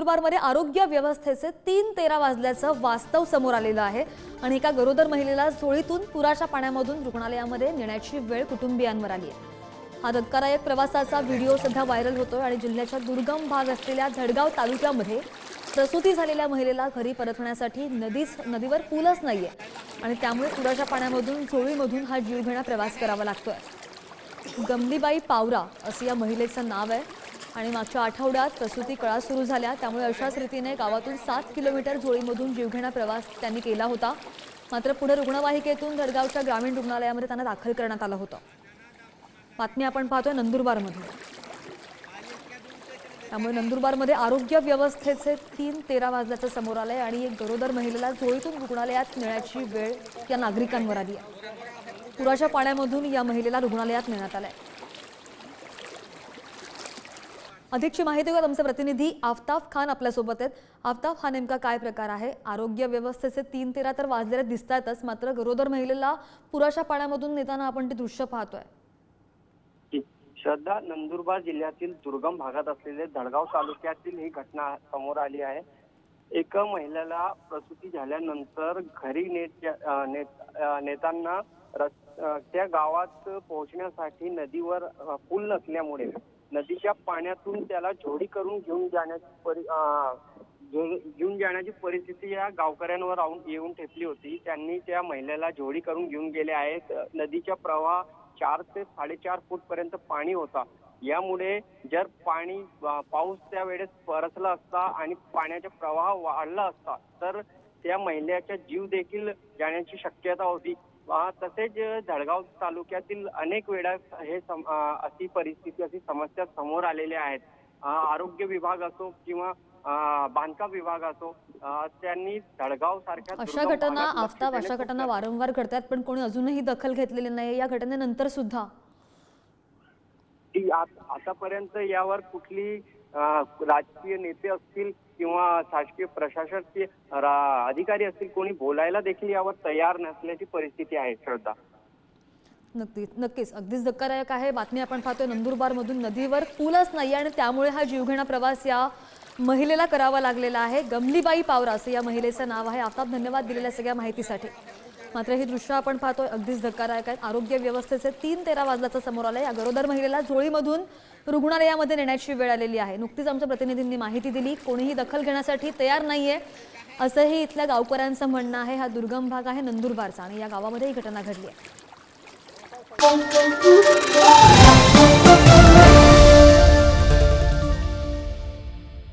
नंदुरबारमध्ये आरोग्य व्यवस्थेचे तीन तेरा वाजल्याचं वास्तव समोर आलेलं आहे. आणि एका गरोदर महिलेला झोळीतून पुराच्या पाण्यामधून रुग्णालयामध्ये नेण्याची वेळ कुटुंबियांवर आली आहे. हा धक्कादायक प्रवासाचा व्हिडिओ सध्या व्हायरल होतोय आणि जिल्ह्याच्या दुर्गम भाग असलेल्या झडगाव तालुक्यामध्ये प्रसूती झालेल्या महिलेला घरी परतण्यासाठी नदीच नदीवर पूलच नाहीये. आणि त्यामुळे पुराच्या पाण्यामधून झोळीमधून हा जीवघेणा प्रवास करावा लागतोय. गमलीबाई पावरा असं या महिलेचं नाव आहे. आणि मागच्या आठवड्यात प्रसूती कळा सुरू झाल्या. त्यामुळे अशाच रीतीने गावातून सात किलोमीटर झोळीमधून जीवघेणा प्रवास त्यांनी केला होता. मात्र पुढे रुग्णवाहिकेतून धडगावच्या ग्रामीण रुग्णालयामध्ये त्यांना दाखल करण्यात आलं होतं. बातमी आपण पाहतोय नंदुरबारमध्ये त्यामुळे नंदुरबारमध्ये आरोग्य व्यवस्थेचे तीन तेरा वाजल्याचं समोर आलंय आणि एक गरोदर महिलेला झोळीतून रुग्णालयात नेण्याची वेळ या नागरिकांवर आली आहे. पुराच्या पाण्यामधून या महिलेला रुग्णालयात नेण्यात आलंय. अधिकची माहिती घेऊयात आमचे प्रतिनिधी आफताब खान आपल्यासोबत आहेत. आफताब हा नेमका काय प्रकार आहे? आरोग्य व्यवस्थेचे तीन तेरा तर वाजलेले दिसत आहेतच मात्र गरोदर महिलेला पुराच्या पाण्यामधून नेताना आपण ते दृश्य पाहतोय. श्रद्धा नंदुरबार जिल्ह्यातील दुर्गम भागात असलेले धडगाव तालुक्यातील ही घटना समोर आली आहे. एका महिलेला प्रसूती झाल्यानंतर घरी नेत नेत अं, नेताना त्या गावात पोहोचण्यासाठी नदीवर पूल नसल्यामुळे नदीच्या पाण्यातून त्याला जोडी करून घेऊन जाण्याची परि घेऊन जाण्याची परिस्थिती या गावकऱ्यांवर राहून येऊन ठेपली होती. त्यांनी त्या महिलेला जोडी करून घेऊन गेले आहेत. नदीच्या प्रवाह चार ते साडेचार फूट पर्यंत पाणी होता. यामुळे जर पाणी पाऊस पाऊस त्यावेळेस परसला असता आणि पाण्याचा प्रवाह वाढला असता तर त्या महिलेचा जीव देखील जाण्याची शक्यता होती. तसेच जळगाव तालुक्यातील अनेक वेळा हे अशी परिस्थिती अशी समस्या समोर आलेल्या आहेत. आरोग्य विभाग असो किंवा बांधकाम विभाग असो त्यांनी जळगाव सारख्या अशा घटना आफताब अशा घटना वारंवार घडतात पण कोणी अजूनही दखल घेतलेली नाही या घटनेनंतर सुद्धा. आतापर्यंत यावर कुठली राजकीय नेते असतील किंवा शासकीय प्रशासकीय अधिकारी असतील कोणी बोलायला देखील यावर तयार नसल्याची परिस्थिती आहे श्रद्धा. नक्कीच नक्कीच. अगदीच धक्कादायक आहे. बातमी आपण पाहतोय नंदुरबारमधून नदीवर पूलच नाही आणि त्यामुळे हा जीवघेणा प्रवास या महिलेला करावा लागलेला आहे. गमलीबाई पावरा असं या महिलेचं नाव आहे. आफताब धन्यवाद दिलेल्या सगळ्या माहितीसाठी. मात्र ही दृश्य आपण पाहतोय अगदीच धक्कादायक आहेत आरोग्य व्यवस्थेचे तीन तेरा वाजल्याचं समोर आलं या गरोदर महिलेला झोळीमधून रुग्णालयामध्ये नेण्याची वेळ आलेली आहे. नुकतीच आमच्या प्रतिनिधींनी माहिती दिली कोणीही दखल घेण्यासाठी तयार नाहीये असंही इथल्या गावकऱ्यांचं म्हणणं आहे. हा दुर्गम भाग आहे नंदुरबारचा आणि या गावामध्ये ही घटना घडली आहे.